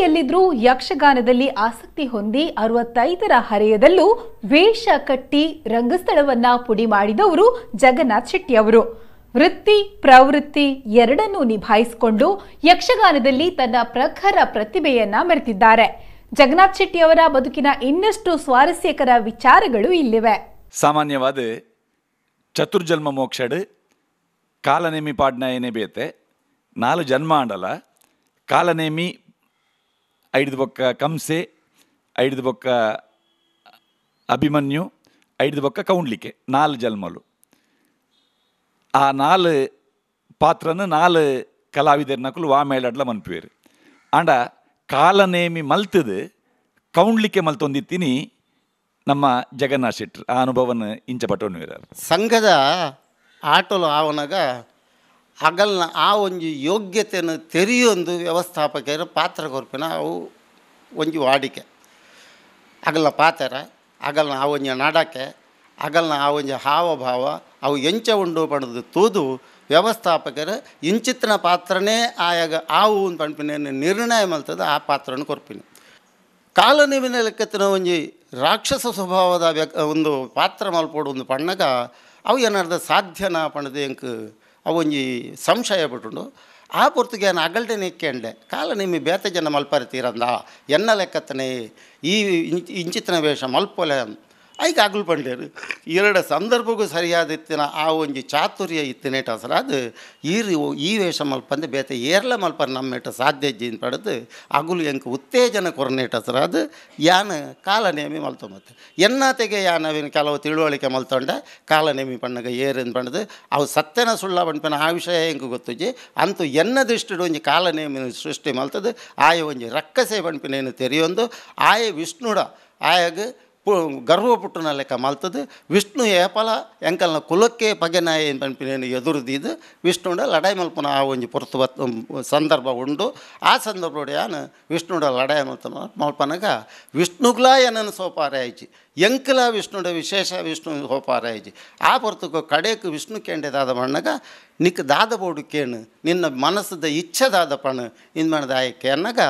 ಎಲ್ಲೆಯಲ್ಲಿದ್ರೂ ಯಕ್ಷಗಾನದಲ್ಲಿ ಆಸಕ್ತಿ ಹೊಂದಿ ಅರವತ್ತೈದರ ಹರೆಯದಲ್ಲೂ ವೇಷ ಕಟ್ಟಿ ರಂಗಸ್ಥಳವನ್ನ ಪುಡಿ ಮಾಡಿದವರು ಜಗನ್ನಾಥ್ ಶೆಟ್ಟಿ ಅವರು. ವೃತ್ತಿ, ಪ್ರವೃತ್ತಿ ಎರಡನ್ನೂ ನಿಭಾಯಿಸಿಕೊಂಡು ಯಕ್ಷಗಾನದಲ್ಲಿ ತನ್ನ ಪ್ರಖರ ಪ್ರತಿಭೆಯನ್ನ ಮೆರೆತಿದ್ದಾರೆ ಜಗನ್ನಾಥ್ ಶೆಟ್ಟಿ ಅವರ ಬದುಕಿನ ಇನ್ನಷ್ಟು ಸ್ವಾರಸ್ಯಕರ ವಿಚಾರಗಳು ಇಲ್ಲಿವೆ. ಸಾಮಾನ್ಯವಾದ ಚತುರ್ಜನ್ಮ ಮೋಕ್ಷಡ್, ಕಾಲನೇಮಿ ಪಾಡ್ನ ಏನೇ ಬೇತೆ, ನಾಲ್ಕು ಜನ್ಮ ಆಂಡಲ ಕಾಲನೇಮಿ ಐದು ಬೊಕ್ಕ ಕಂಸೆ, ಐದು ಬೊಕ್ಕ ಅಭಿಮನ್ಯು, ಐದು ಬೊಕ್ಕ ಕೌಂಡ್ಲಿಕೆ, ನಾಲ್ ಜನ್ಮಲು ಆ ನಾಲ್ ಪಾತ್ರನ ನಾಲ್ ಕಲಾವಿದರ್ನಕುಲು ವಾ ಮೇಳಡ್ಲ ಮನ್ಪುವೆರು. ಆಂಡ ಕಾಲನೇಮಿ ಮಲ್ತದು ಕೌಂಡ್ಲಿಕೆ ಮಲ್ತೊಂದಿತ್ತೀನಿ ನಮ್ಮ ಜಗನ್ನಾಥ್ ಶೆಟ್ರ್ ಆ ಅನುಭವನ ಇಂಚ ಪಟ್ಟೊನ್ನುವೆರು ಸಂಘದ ಆಟಲು ಆವನಾಗ ಅಗಲ್ನ ಆ ಒಂದು ಯೋಗ್ಯತೆಯನ್ನು ತೆರೆಯೊಂದು ವ್ಯವಸ್ಥಾಪಕರ ಪಾತ್ರ ಕೊರ್ಪಿನ ಅವು ಒಂಜಿ ವಾಡಿಕೆ. ಹಗಲ ಪಾತ್ರ ಅಗಲ್ನ ಆ ಒಂಜಿ ನಡಕೆ ಅಗಲ್ನ ಆ ಒಂಜಿ ಹಾವಭಾವ, ಅವು ಎಂಚ ಉಂಡು ಪಡೆದು ತೂದು ವ್ಯವಸ್ಥಾಪಕರು ಇಂಚಿತ್ತಿನ ಪಾತ್ರನೇ ಆಯಾಗ ಆವು ಪಂಪಿನ ನಿರ್ಣಯ ಮಲ್ತದ ಆ ಪಾತ್ರನ ಕೊರ್ಪಿನಿ. ಕಾಲನಿವಿನ ಲೆಕ್ಕತ್ತಿನ ಒಂಜಿ ರಾಕ್ಷಸ ಸ್ವಭಾವದ ವ್ಯಕ್ ಒಂದು ಪಾತ್ರ ಮಲ್ಪೋಡು ಒಂದು ಪಣ್ಣಗ ಅವು ಏನಾರ್ದ ಸಾಧ್ಯನಾ ಪಣದ ಎಂಕ್ ಅವು ಒಂಜಿ ಸಂಶಯ ಬಿಟ್ಟುಂಡು ಆ ಪೊರ್ತಿಗೆ ಅಗಲ್ಡೆ ನೆಕ್ಕೆಂಡೆ ಕಾಲ ನಿಮ್ಮಿ ಬೇತ ಜನ ಮಲ್ಪರಿತೀರಂದ ಎನ್ನ ಲೆಕ್ಕತ್ತನೆ ಈ ಇಂಚಿತನ ವೇಷ ಮಲ್ಪೊಲೆ ಪಂಡ್ಲೇರು. ಎರಡು ಸಂದರ್ಭಕ್ಕೂ ಸರಿಯಾದ ಇತ್ತಿನ ಆ ಒಂಜಿ ಚಾತುರ್ಯ ಇತ್ತಿನೇಟ ಅಸರ ಅದು ಈ ಈ ವೇಷ ಮಲ್ಪಂದು ಬೇತೆ ಏರ್ಲ ಮಲ್ಪ ನಮ್ಮೇಟ ಸಾಧ್ಯ ಜೀನ್ ಪಡೆದು ಅಗುಲು ಎಂಕ್ ಉತ್ತೇಜನ ಕೊರನೇಟ ಅದು ಯಾನ ಕಾಲನೇಮಿ ಮಲ್ತು ಮತ್ತೆ. ಯಾನ ಯಾನವಿನ ಕೆಲವು ತಿಳುವಳಿಕೆ ಮಲ್ತೊಂಡ ಕಾಲನೇಮಿ ಪಣ್ಣಗ ಏರಿನ ಪಣದು. ಅವು ಸತ್ಯನ ಸುಳ್ಳ ಪಂಪಿನ ಆ ವಿಷಯ ಎಂಕ್ ಗೊತ್ತುಜಿ ಅಂತೂ ಎನ್ನ ದೃಷ್ಟಿಡು ಒಂಜಿ ಕಾಲನೇಮಿ ಸೃಷ್ಟಿ ಮಲ್ತದು. ಆಯ ಒಂಜಿ ರಕ್ಕಸೆ ಪಂಪಿನೇನು ತೆರೆಯೊಂದು. ಆಯ ವಿಷ್ಣುಡ, ಆಯಾಗ ಪು ಗರ್ವ ಪುಟ್ಟನ ಲೆಕ್ಕ ಮಲ್ತದು. ವಿಷ್ಣು ಏಪಲ, ಎಂಕಲ್ನ ಕುಲಕ್ಕೆ ಪಗೆನಾಯ ಎದುರು ಎದುರುದಿದ್ದು ವಿಷ್ಣುಡ ಲಡಾಯಿ ಮಲ್ಪನ ಆ ಒಂಜಿ ಪೊರ್ತು ಸಂದರ್ಭ ಉಂಡು. ಆ ಸಂದರ್ಭ ಯಾನು ವಿಷ್ಣುಡ ಲಡಾಯಿ ಮಲ್ತ ಮಲ್ಪನಗ ವಿಷ್ಣುಗ್ಲಾ ಏನನ್ನು ಸೋಪಾರ ಆಯ್ಚಿ ಎಂಕಲ ವಿಷ್ಣುಡ ವಿಶೇಷ ವಿಷ್ಣು ಸೋಪಾರ ಆಯ್ಚಿ ಆ ಪೊರ್ತುಕು ಕಡೆಕ್ ವಿಷ್ಣು ಕೇಂಡೆ ದಾದ ಮಣ್ಣಗ, ನಿಕ್ ದಾದ ಬೋಡು ಕೇಣು, ನಿನ್ನ ಮನಸ್ಸದ ಇಚ್ಛೆ ದಾದ ಪಣ ಇನ್ ಮಾಡಿದ ಆಯ್ಕೆ ಅನ್ನಗ,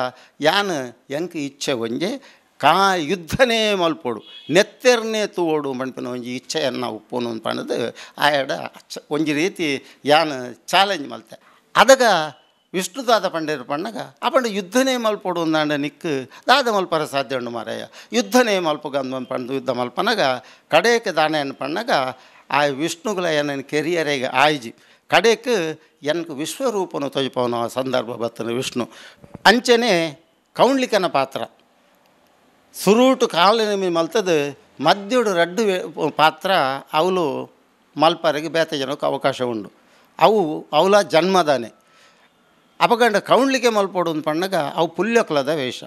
ಯಾನು ಎಂಕ್ ಇಚ್ಛೆ ಒಂಜೆ ಕಾ ಯುದ್ಧನೇ ಮಲ್ಪೋಡು, ನೆತ್ತೆರ್ನೇ ತೂವೋಡು ಮಣ್ಪಿನ ಒಂಜಿ ಇಚ್ಛೆಯನ್ನು ಉಪ್ಪುನು ಪಣದು ಆಯಡ ಒಂಜಿ ರೀತಿ ಯಾನ್ ಚಾಲೆಂಜ್ ಮಲ್ತೆ. ಅದಗ ವಿಷ್ಣು ದಾದ ಪಂಡೇರು ಪಣ್ಣಗ ಅಪಂಡ ಯುದ್ಧನೇ ಮಲ್ಪೋಡು ಅಂದಾಂಡ ನಿಕ್ಕು, ದಾದ ಮಲ್ಪರ ಸಾಧ್ಯ ಉಂಡು ಮಾರಾಯ. ಯುದ್ಧನೇ ಮಲ್ಪಗಂದು ಪಂಡು ಯುದ್ಧ ಮಲ್ಪನಗ, ಕಡೇಕ ದಾನೆಯನ್ನು ಪಣ್ಣಗ, ಆ ವಿಷ್ಣುಗಳ ಏನನ್ನು ಕೆರಿಯರೇಗ ಆಯ್ಜಿ. ಕಡೆಕ್ ಎನ್ಕ್ ವಿಶ್ವರೂಪನು ತೊಯ್ಪವನು ಆ ಸಂದರ್ಭ ಬರ್ತನೆ ವಿಷ್ಣು. ಅಂಚನೆ ಕೌಂಡ್ಲಿಕನ ಪಾತ್ರ. ಸುರೂಟು ಕಾಲಿನ ಮಲ್ತದೆ ಮದ್ಯುಡು ರಡ್ಡು ಪಾತ್ರ ಅವಳು ಮಲ್ಪರಿಗೆ ಬೇತೆ ಜನಕ್ಕೆ ಅವಕಾಶ ಉಂಡು ಅವು ಅವಳ ಜನ್ಮದಾನೆ. ಅಪಗಂಡ ಕೌಂಡ್ಲಿಗೆ ಮಲ್ಪೋಡು ಅಂತ ಪಣ್ಣಗ ಅವು ಪುಲ್ಯಕಲದ ವೇಷ.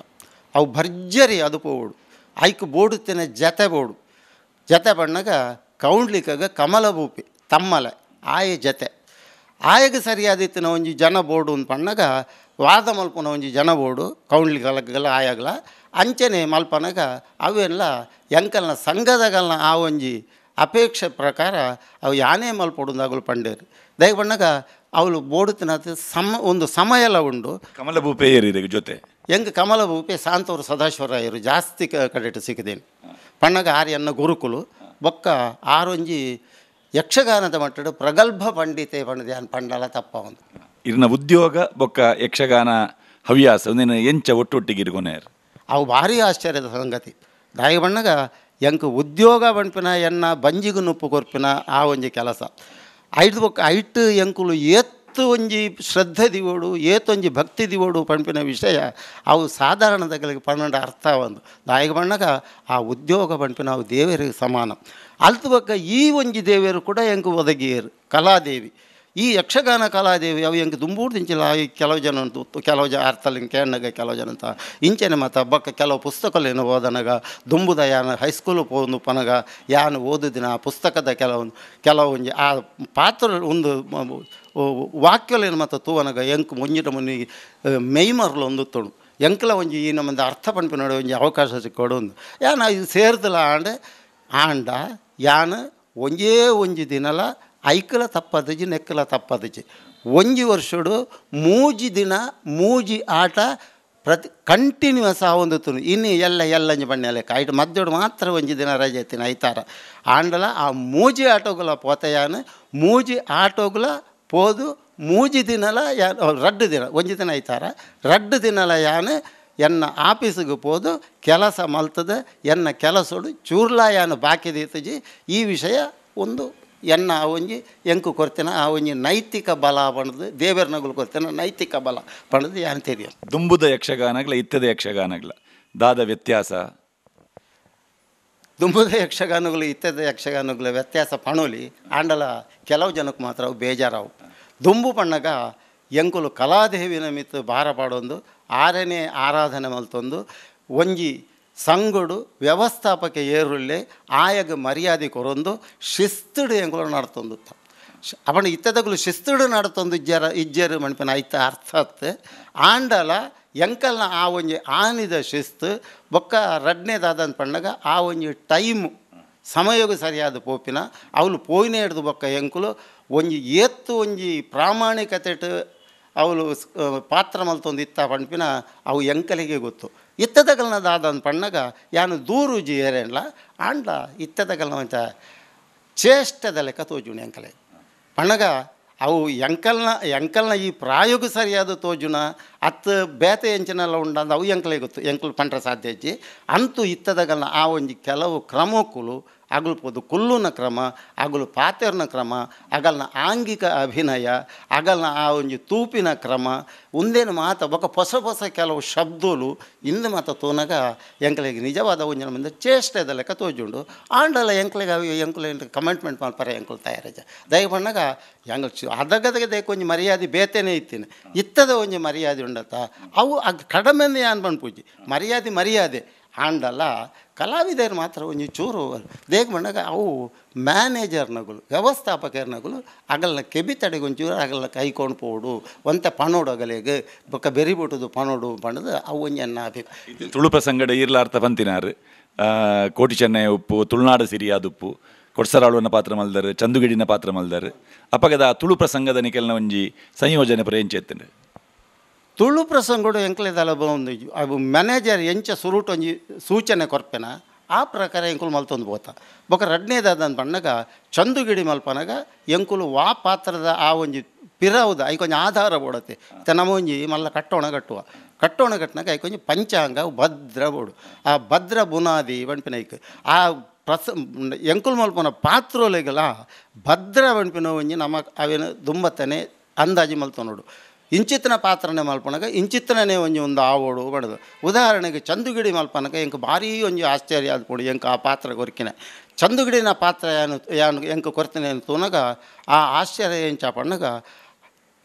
ಅವು ಭರ್ಜರಿ ಅದು ಪೋಡು ಐಕ್ ತಿನ್ನ ಜತೆ ಬೋಡು. ಜತೆ ಬಣ್ಣಗ ಕೌಂಡ್ಲಿಕಾಗ ಕಮಲ ಭೂಪಿ, ತಮ್ಮಲೆ, ಆಯ ಜತೆ. ಆಯಗೆ ಸರಿಯಾದಿತ್ತಿನ ಒಂಜಿ ಜನ ಬೋಡು ಅಂತ ಪಣ್ಣಗ ವಾದ ಮಲ್ಪುನ ಒಂಜಿ ಜನ ಬೋಡು ಕೌಂಡ್ಲಿಗಲ ಆಯಾಗಲ. ಅಂಚನೆ ಮಲ್ಪನಗ ಅವೆಲ್ಲ ಎಂಕಲ್ನ ಸಂಘದಗಲ್ನ ಆ ಒಂಜಿ ಅಪೇಕ್ಷೆ ಪ್ರಕಾರ ಅವು ಯಾನೇ ಮಲ್ಪೊಡುಂದಾಗಲು ಪಂಡೇರು. ದಯ ಬಣ್ಣಗ ಅವಳು ಬೋಡುತ್ತಿನ ಸಮ ಒಂದು ಸಮಯಲ ಉಂಡು. ಕಮಲ ಭೂಪೆ ಏರಿರಿಗೆ ಜೊತೆ. ಹೆಂಗೆ ಕಮಲ ಭೂಪೆ ಸಾಂತವರು ಸದಾಶಿವರಾಯರು ಜಾಸ್ತಿ ಕಡೆಟ್ ಪಣ್ಣಗ ಪಣ್ಣಗ ಆರ್ಯನ್ನ ಗುರುಕುಲು ಬೊಕ್ಕ ಆರೊಂಜಿ ಯಕ್ಷಗಾನದ ಮಟ್ಟಡು ಪ್ರಗಲ್ಭ ಪಂಡಿತೆ ಪಂಡದೆ ಪಂಡಲ ತಪ್ಪ ಒಂದು ಇರ್ನ ಉದ್ಯೋಗ ಬೊಕ್ಕ ಯಕ್ಷಗಾನ ಹವ್ಯಾಸ ಒಂದಿನ ಎಂಚ ಒಟ್ಟೊಟ್ಟಿಗೆ ಇರ್ಗೊನೇರು ಅವು ಭಾರಿ ಆಶ್ಚರ್ಯದ ಸಂಗತಿ. ದಾಯಿ ಬಣ್ಣಗ ಎಂಕ್ ಉದ್ಯೋಗ ಬಣ್ಪಿನ ಎನ್ನ ಬಂಜಿಗು ನುಪ್ಪು ಕೊರ್ಪಿನ ಆ ಒಂಜಿ ಕೆಲಸ. ಐಟ್ ಬೊಕ್ಕ, ಐಟ್ ಎಂಕುಲು ಏತ್ತು ಒಂಜಿ ಶ್ರದ್ಧೆ ದಿವೋಡು ಏತೊಂಜಿ ಭಕ್ತಿ ದಿವೋಡು ಪಂಪಿನ ವಿಷಯ ಅವು ಸಾಧಾರಣದಗಳಿಗೆ ಪನ್ನೊಂದು ಅರ್ಥ ಒಂದು. ದಾಯಿಗ ಬಣ್ಣಗ ಆ ಉದ್ಯೋಗ ಪಂಪಿನ ಅವು ದೇವರಿಗೆ ಸಮಾನ. ಅಲ್ತು ಬೊಕ್ಕ ಈ ಒಂಜಿ ದೇವಿಯರು ಕೂಡ ಎಂಕು ಒದಗಿಯರು, ಕಲಾದೇವಿ. ಈ ಯಕ್ಷಗಾನ ಕಲಾದೇವಿ ಅವು ಹೆಂಗೆ ದುಂಬೂಡ್ದಿಂಚಿಲ್ಲ ಈ ಕೆಲವು ಜನ ಉಂಟು ಕೆಲವು ಜನ ಅರ್ಥಲ್ಲಿ ಕೆಲವು ಜನ ಅಂತ ಇಂಚೆನೆ ಮತ್ತು ಬಕ್ಕ ಕೆಲವು ಪುಸ್ತಕಲೇನು ಓದನಗ, ದುಂಬುದ ಯಾನ ಹೈಸ್ಕೂಲ್ ಪೋದು ಪನಗ, ಯಾನು ಓದುದಿನ ಆ ಪುಸ್ತಕದ ಕೆಲವೊಂದು ಕೆಲವು ಆ ಪಾತ್ರ ಒಂದು ವಾಕ್ಯಲೇನು ಮತ್ತು ತೂವನಗ ಎಂಕ್ ಮುಂಜಿಟ ಮುನಿ ಮೈಮರ್ಲು ಒಂದು ತೊಡು. ಎಂಕ್ಲ ಒಂಜಿ ಈ ನಮ್ಮದು ಅರ್ಥ ಪಂಪಿ ನೋಡಿ, ಒಂಜಿ ಅವಕಾಶ ಸಿಕ್ಕೋಡು ಒಂದು. ಯಾನ ಇದು ಸೇರ್ದಲ್ಲ ಆಂಡೆ, ಆಂಡ, ಯಾನು ಒಂಜೇ ಒಂಜಿ ದಿನಲ ಐಕಲ ತಪ್ಪದಜಿ ನೆಕ್ಕಲ ತಪ್ಪದಜಿ ಒಂಜಿ ವರ್ಷಡು ಮೂಜಿ ದಿನ, ಮೂಜಿ ಆಟ ಪ್ರತಿ ಕಂಟಿನ್ಯೂಸ್ ಆ ಒಂದು ತುನು. ಇನ್ನು ಎಲ್ಲ ಎಲ್ಲಂಜಿ ಬಣ್ಣ ಲೆಕ್ಕ. ಐಟ್ ಮಾತ್ರ ಒಂಜಿ ದಿನ ರಜೆ ಎತ್ತಿನ ಐತಾರ. ಆಂಡಲ ಆ ಮೂಜಿ ಆಟೋಗುಲ ಪೋತೆಯಾನು, ಮೂಜಿ ಆಟೋಗುಲ ಪೋದು ಮೂಜಿ ದಿನಲ ರಡ್ಡು ದಿನ, ಒಂಜಿ ದಿನ ಐತಾರ. ರಡ್ಡು ದಿನಲ ಯಾನೆ, ಎನ್ನ ಆಫೀಸಿಗೆ ಪೋದು, ಕೆಲಸ ಮಲ್ತದೆ, ಎನ್ನ ಕೆಲಸಡು ಚೂರ್ಲ ಬಾಕಿ ದೀತಜಿ. ಈ ವಿಷಯ ಒಂದು ಎನ್ನ ಆ ಒಂಜಿ ಎಂಕು ಕೊರ್ತಿನ ಆ ಒಂಜಿ ನೈತಿಕ ಬಲ ಪಣದು ದೇವೇರ್ನಗುಲು ಕೊರ್ತಿನ ನೈತಿಕ ಬಲ ಪಣದು ಯಾನ್ ತೆರಿಯ. ದುಂಬುದ ಯಕ್ಷಗಾನಗಳ ಇತ್ತದ ಯಕ್ಷಗಾನಗಳ ದಾದ ವ್ಯತ್ಯಾಸ? ದುಂಬುದ ಯಕ್ಷಗಾನಗಳು ಇತ್ತದ ಯಕ್ಷಗಾನಗಳ ವ್ಯತ್ಯಾಸ ಪಣೋಲಿ ಆಂಡಲ ಕೆಲವು ಜನಕ್ಕೆ ಮಾತ್ರ ಅವು ಬೇಜಾರಾವು. ದುಂಬು ಪಣ್ಣಗ ಎಂಕುಲು ಕಲಾದೇವಿನ ಮಿತ್ತು ಭಾರ ಪಾಡೊಂದು ಆರನೇ ಆರಾಧನೆ ಮಲ್ತೊಂದು ಒಂಜಿ ಸಂಗುಡು ವ್ಯವಸ್ಥಾಪಕ ಏರುಳ್ಳೆ ಆಯಗ ಮರ್ಯಾದೆ ಕೊರೊಂದು ಶಿಸ್ತುಡು ಎಂಕುಲು ನಡ್ತೊಂದು ಅವನು ಇತ್ತದಗಲು ಶಿಸ್ತುಡು ನಡ್ತೊಂದು ಇಜ್ಜರ, ಇಜ್ಜರು ಮಣಿಪಿನ ಐತ ಅರ್ಥತ್ ಆಂಡಲ ಎಂಕಲ್ನ ಆ ಒಂಜಿ ಆನಿದ ಶಿಸ್ತು, ಬೊಕ್ಕ ರಡ್ನೇದಾದಂತ ಪಣ್ಣಗ ಆ ಒಂಜಿ ಟೈಮು, ಸಮಯೋಗ ಸರಿಯಾದ ಪೋಪಿನ ಅವಳು ಪೋಯಿನ ಹಿಡ್ದು ಬೊಕ್ಕ ಎಂಕುಲು ಒಂಜಿ ಏತ್ತು ಒಂಜಿ ಪ್ರಾಮಾಣಿಕತೆಟ್ ಅವಳು ಪಾತ್ರ ಮಲ್ತೊಂದು ಇತ್ತ ಪಂಪಿನ ಅವು ಎಂಕಲಿಗೆ ಗೊತ್ತು. ಇತ್ತದಗಲ್ನ ದಾದಂತ ಪಣ್ಣಗ ಯಾನು ದೂರುಜಿ ಏರೇನ್ಲ ಆಂಡ್ಲ ಇತ್ತದಗಲ್ನ ಒಂಚ ಚೇಷ್ಟದ ಲೆಕ್ಕ ತೋಜುಣಿ ಎಂಕಲೆ ಪಣ್ಣಗ ಅವು ಎಂಕಲ್ನ ಎಂಕಲ್ನ ಈ ಪ್ರಾಯೋಗ ಸರಿಯಾದ ತೋಜುನ ಅತ್ತ ಬೇತೆ ಎಂಚಿನೆಲ್ಲ ಉಂಡಂದ ಅವು ಎಂಕಲೆ ಗೊತ್ತು, ಎಂಕಲ್ ಪಂಡ್ರ ಸಾಧ್ಯ ಅಂತೂ ಇತ್ತದಗಲ್ನ ಆ ಒಂಜಿ ಕೆಲವು ಕ್ರಮಕ್ಕುಲು ಅಗಲು ಪೋದು ಕುಲ್ಲುನ ಕ್ರಮ, ಆಗಲು ಪಾತೆರ್ನ ಕ್ರಮ, ಆಗಲ್ನ ಆಂಗಿಕ ಅಭಿನಯ, ಆಗಲ್ನ ಆ ಒಂದು ತೂಪಿನ ಕ್ರಮ ಉಂದೇನು ಮಾತ ಬೊಕ ಹೊಸ ಹೊಸ ಕೆಲವು ಶಬ್ದೋಲು ಇಂದು ಮಾತ ತೋನಗ ಎಂಕಲಿಗೆ ನಿಜವಾದ ಒಂಜನ ಮುಂದೆ ಚೇಷ್ಟೆದ ಲೆಕ್ಕ ತೋಜುಂಡು. ಆಂಡಲ ಎಂಕ್ಲಿಗೆ ಅವು, ಎಂಕುಲ ಕಮೆಂಟ್ಮೆಂಟ್ ಮಾಡ್ಪಾರೆ ಎಂಕ್ಲು ತಯಾರಜ. ದಯ ಬಣ್ಣಗ ಎಂಗಲ್ ಅದಗದಗದೇ ಅದಗದಗೆ ದೇಕ ಒಂಜಿ ಮರ್ಯಾದೆ ಬೇತೇನೆ ಇತ್ತೀನಿ. ಇತ್ತದ ಒಂಜಿ ಮರ್ಯಾದೆ ಉಂಡತ್ತ ಅವು ಅದು ಕಡಿಮೆ ಯಾನ್ ಬಣ್ಣ ಪೂಜಿ ಮರ್ಯಾದೆ ಮರ್ಯಾದೆ. ಆಂಡಲ ಕಲಾವಿದರು ಮಾತ್ರ ಒಂದು ಚೂರು ದೇಗ ಬಣ್ಣಗ ಅವು ಮ್ಯಾನೇಜರ್ನಗಳು, ವ್ಯವಸ್ಥಾಪಕರ್ನಗಳು ಅಗಲ್ನ ಕೆಬಿ ತಡೆಗೆ ಒಂಚೂರು ಅಗಲ್ನ ಕೈಕೊಂಡು ಪೋಡು, ಒಂತ ಪಣೋಡು ಅಗಲೆಗೆ ಬೊಕ್ಕ ಬೆರಿಬಿಟ್ಟದು ಪಣೋಡು ಪಣದು ಅವು ಒಂಜಿ ಎನ್ನ ಅಭಿಪ್ರಾಯ ತುಳು ಪ್ರಸಂಗಡ ಇರ್ಲಾರ್ಥ ಬಂತಿನಾರು ಕೋಟಿ ಚೆನ್ನೈ ಉಪ್ಪು, ತುಳುನಾಡು ಸಿರಿಯಾದ ಉಪ್ಪು ಕೊಡ್ಸರಾಳುವನ್ನ ಪಾತ್ರ ಮಲ್ದರು, ಚಂದುಗಿಡಿನ ಪಾತ್ರ ಮಲ್ದರು. ಅಪಗದ ತುಳು ಪ್ರಸಂಗದ ನಿಕೆಲ್ನ ಒಂಜಿ ಸಂಯೋಜನೆ ಪ್ರೇಂಚೆತ್ತಂಡು ತುಳು ಪ್ರಸಂಗಡು ಎಂಕ್ಲೆದಲ್ಲ ಒಂದು ಅವು ಮ್ಯಾನೇಜರ್ ಎಂಚ ಸುರುಟ್ ಒಂಜಿ ಸೂಚನೆ ಕೊರ್ಪೆನ, ಆ ಪ್ರಕಾರ ಎಂಕುಲು ಮಲ್ತೊಂದು ಬೋತ. ಬೊಕ ರಡ್ನೇದಾದ ಬಣ್ಣಗ ಚಂದುಗಿಡಿ ಮಲ್ಪನಗ ಎಂಕುಲು ವಾ ಪಾತ್ರದ ಆ ಒಂಜಿ ಪಿರವುದ ಐಕೊಂಜಿ ಆಧಾರ ಬೋಡತೆ ತ ನಮ್ಮ ಒಂಜಿ ಮಲ್ಲ ಕಟ್ಟೋಣ ಕಟ್ಟುವ. ಕಟ್ಟೋಣ ಐ ಐಕೊಂಜಿ ಪಂಚಾಂಗ ಭದ್ರ ಬೋಡು. ಆ ಭದ್ರ ಬುನಾದಿ ಬಣ್ಪಿನೈಕ್ ಆ ಪ್ರಸ ಎಂಕುಲು ಮಲ್ಪನ ಪಾತ್ರೋಲೆಗಲ ಭದ್ರ ಬಣ್ಪಿನ ಒಂಜಿ ನಮ ಅವೇನು ದುಂಬತ್ತನೆ ಅಂದಾಜಿ ಮಲ್ತೊನೋಡು. ಇಂಚಿತ್ತಿನ ಪಾತ್ರನೆ ಮಲ್ಪನಗ ಇಂಚಿತ್ತನೇ ಒಂಜಿ ಒಂದು ಆವೋಡು ಬಡದು. ಉದಾಹರಣೆಗೆ ಚಂದುಗಿಡಿ ಮಲ್ಪನಕ, ಎಂಕ ಭಾರಿ ಒಂಜಿ ಆಶ್ಚರ್ಯ ಆದ್ಕೊಂಡು ಎಂಕ ಆ ಪಾತ್ರ ಕೊರ್ಕಿನ. ಚಂದುಗಿಡಿನ ಪಾತ್ರ ಯಾನು ಯಾನು, ಎಂಕ ಕೊರತನೆ ತೂನಗ ಆ ಆಶ್ಚರ್ಯ ಎಂಚ ಪಣ್ಣಗ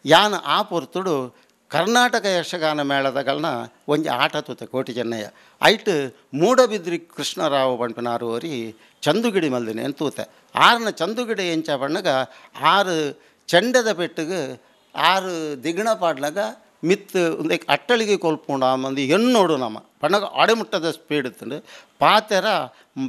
ಯಾನ ಆ ಪೊರ್ತುಡು ಕರ್ನಾಟಕ ಯಕ್ಷಗಾನ ಮೇಳದಗಳನ್ನ ಒಂಜಿ ಆಟ ತೂತೆ ಕೋಟಿ ಚೆನ್ನಯ್ಯ. ಐಟ್ ಮೂಡಬಿದ್ರಿ ಕೃಷ್ಣರಾವ್ ಪಂಪಿನಾರು ಅವರಿ ಚಂದುಗಿಡಿ ಮಲ್ದಿನಿ ಅಂತ ತೂತೆ. ಆರನ ಚಂದುಗಿಡಿ ಎಂಚ ಬಣ್ಣಗ ಆರು ಚೆಂಡದ ಪೆಟ್ಟಿಗೆ ಆರು ದಿಗ್ನ ಪಾಡ್ಲಾಗ ಮಿತ್ ಒಂದು ಅಟ್ಟಳಿಗೆ ಕೊಲ್ಪುಂಡು ಆ ಮಂದಿ ಹೆಣ್ಣೋಡು ನಮ್ಮ. ಪಣ್ಣಗ ಅಡೆಮುಟ್ಟದ ಸ್ಪೀಡ್ ಇತ್ತು ಪಾತೆರ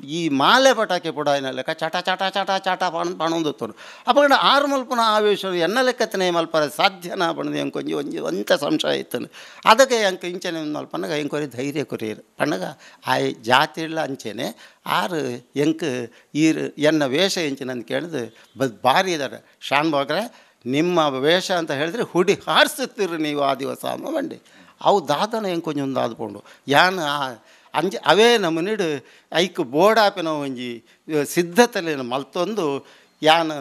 ಈ ಮಾಲೆ ಪಟಾಕಿ ಪುಡ ಲೆಕ್ಕ ಚಟ ಚಟ ಚಟ ಚಟ ಪಣ ಪಣೊಂದುತ್ತರು ಅಪ್ಪಗಂಡ ಆರು ಮಲ್ಪನ ಆವೇಶ ಎನ್ನ ಲೆಕ್ಕತ್ತನೆ ಮಲ್ಪರ? ಸಾಧ್ಯನಾ ಪಣದು ಎಂಕೊಂಜಿ ಒಂಜಿ ಒಂತ ಸಂಶಯ ಇತ್ತು ಅದಕ್ಕೆ ಎಂಕ ಇಂಚನೆ ಮಲ್ಪನಗ ಎಂಕೊರಿ ಧೈರ್ಯ ಕೊರಿಯರು. ಪಣ್ಣಗ ಆ ಜಾತಿಲ್ಲ ಅಂಚೆನೆ ಆರು ಎಂಕ್ ಈರ್ ಎನ್ನ ವೇಷ ಎಂಚಿನಂದು ಕೇಳಿದು ಬ, ಭಾರಿ ಇದ್ದಾರೆ ಶಾನ್ ಬಾಗ್ರೆ ನಿಮ್ಮ ವೇಷ ಅಂತ ಹೇಳಿದ್ರೆ ಹುಡಿ ಹಾರಿಸುತ್ತೀರಿ ನೀವು ಆ ದಿವಸ ಅನ್ನೋ ಬಂಡಿ ಅವು ದಾದನ ಹೆಂಗೆ ಒಂದಾದ್ಕೊಂಡು ಯಾನ್ ಅಂಜ, ಅವೇ ನಮ್ಮನಿಡು ಐಕ್ ಬೋಡಾಪಿನ ಒಂಜಿ ಸಿದ್ಧತೆಲಿ ಮಲ್ತೊಂದು, ಯಾನ್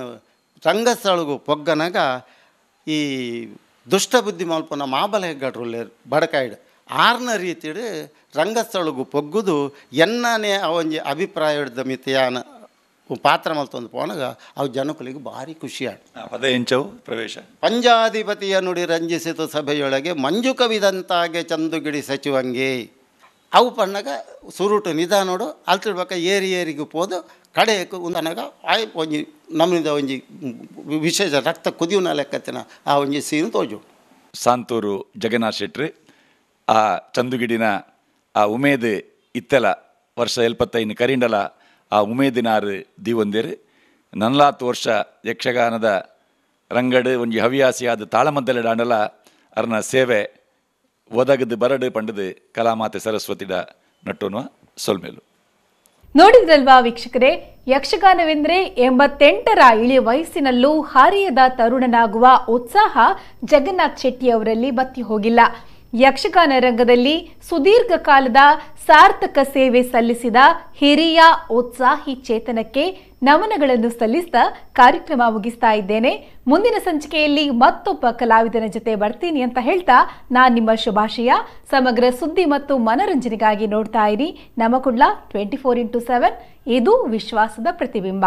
ರಂಗಸ್ಥಳಗು ಪೊಗ್ಗನಾಗ ಈ ದುಷ್ಟ ಬುದ್ಧಿ ಮಲ್ಪನ ಮಾಬಲ ಹೆಗ್ಗಡ್ರುಲ್ಲೆ ಬಡಕಾಯ್ಡು. ಆರ್ನ ರೀತಿಡು ರಂಗಸ್ಥಳಗು ಪೊಗ್ಗುದು ಎನ್ನನೇ ಅವೊಂಜಿ ಅಭಿಪ್ರಾಯ ಹಿಡ್ದ ಮಿತಿಯಾನ ಪಾತ್ರ ಮಲ್ತೊಂದು ಪೋನಾಗ ಅವು ಜನಕುಲಿಗೆ ಭಾರಿ ಖುಷಿ ಆಡ್ ಆ, ಪದ ಎಂಚವು ಪ್ರವೇಶ. ಪಂಜಾಧಿಪತಿಯ ನುಡಿ ರಂಜಿಸಿತು ಸಭೆಯೊಳಗೆ ಮಂಜು ಕವಿದಂತಾಗೆ ಚಂದುಗಿಡಿ ಸಚಿವಂಗೆ. ಅವು ಪಣ್ಣಗ ಸುರುಟು ನಿಧಾನೋಡು ಅಲ್ತಿಡ್ಬೇಕ ಏರಿ ಏರಿಗೆ ಪೋದು ಕಡೆಯಕ್ಕೆ ಉಂದನಗ ಆಯ್ ಒಂಜಿ ನಮ್ಮಿಂದ ಒಂಜಿ ವಿಶೇಷ ರಕ್ತ ಕುದಿಯುನ ಲೆಕ್ಕತ್ತಿನ ಆ ಒಂಜಿ ಸೀನ್ ತೋಜು. ಸಾಂತೂರು ಜಗನ್ನಾಥ್ ಶೆಟ್ರಿ ಆ ಚಂದುಗಿಡಿನ ಆ ಉಮೇದ್ ಇತ್ತೆಲ ವರ್ಷ ಎಲ್ಪತ್ತೈನು ಕರಿಂಡಲ ಆ ಉಮೇದಿನಾರು ದೀವಂದಿರ್. ನನ್ಲಾತ್ ವರ್ಷ ಯಕ್ಷಗಾನದ ರಂಗಡ್, ಒಂಜಿ ಹವ್ಯಾಸಿಯಾದ ತಾಳಮದ್ದಲೆ ಡಾಂಡಲ, ಅರ್ನ ಸೇವೆ, ಒದಗದು ಬರಡು ಪಂಡದು ಕಲಾಮಾತೆ ಸರಸ್ವತಿಡ ನಟ್ಟೋನುವ ಸೊಲ್ಮೇಲು. ನೋಡಿದ್ರಲ್ವಾ ವೀಕ್ಷಕರೇ, ಯಕ್ಷಗಾನವೆಂದರೆ ಎಂಬತ್ತೆಂಟರ ಇಳಿ ವಯಸ್ಸಿನಲ್ಲೂ ಹಾರಿಯದ ತರುಣನಾಗುವ ಉತ್ಸಾಹ ಜಗನ್ನಾಥ್ ಶೆಟ್ಟಿ ಅವರಲ್ಲಿ ಬತ್ತಿ ಹೋಗಿಲ್ಲ. ಯಕ್ಷಗಾನ ರಂಗದಲ್ಲಿ ಸುದೀರ್ಘ ಕಾಲದ ಸಾರ್ಥಕ ಸೇವೆ ಸಲ್ಲಿಸಿದ ಹಿರಿಯ ಉತ್ಸಾಹಿ ಚೇತನಕ್ಕೆ ನಮನಗಳನ್ನು ಸಲ್ಲಿಸ್ತಾ ಕಾರ್ಯಕ್ರಮ ಮುಗಿಸ್ತಾ ಇದ್ದೇನೆ. ಮುಂದಿನ ಸಂಚಿಕೆಯಲ್ಲಿ ಮತ್ತೊಬ್ಬ ಕಲಾವಿದನ ಜೊತೆ ಬರ್ತೀನಿ ಅಂತ ಹೇಳ್ತಾ ನಾನು ನಿಮ್ಮ ಶುಭಾಶಯ. ಸಮಗ್ರ ಸುದ್ದಿ ಮತ್ತು ಮನರಂಜನೆಗಾಗಿ ನೋಡ್ತಾ ಇರಿ. Namma Kudla twenty four into seven. ಇದು ವಿಶ್ವಾಸದ ಪ್ರತಿಬಿಂಬ.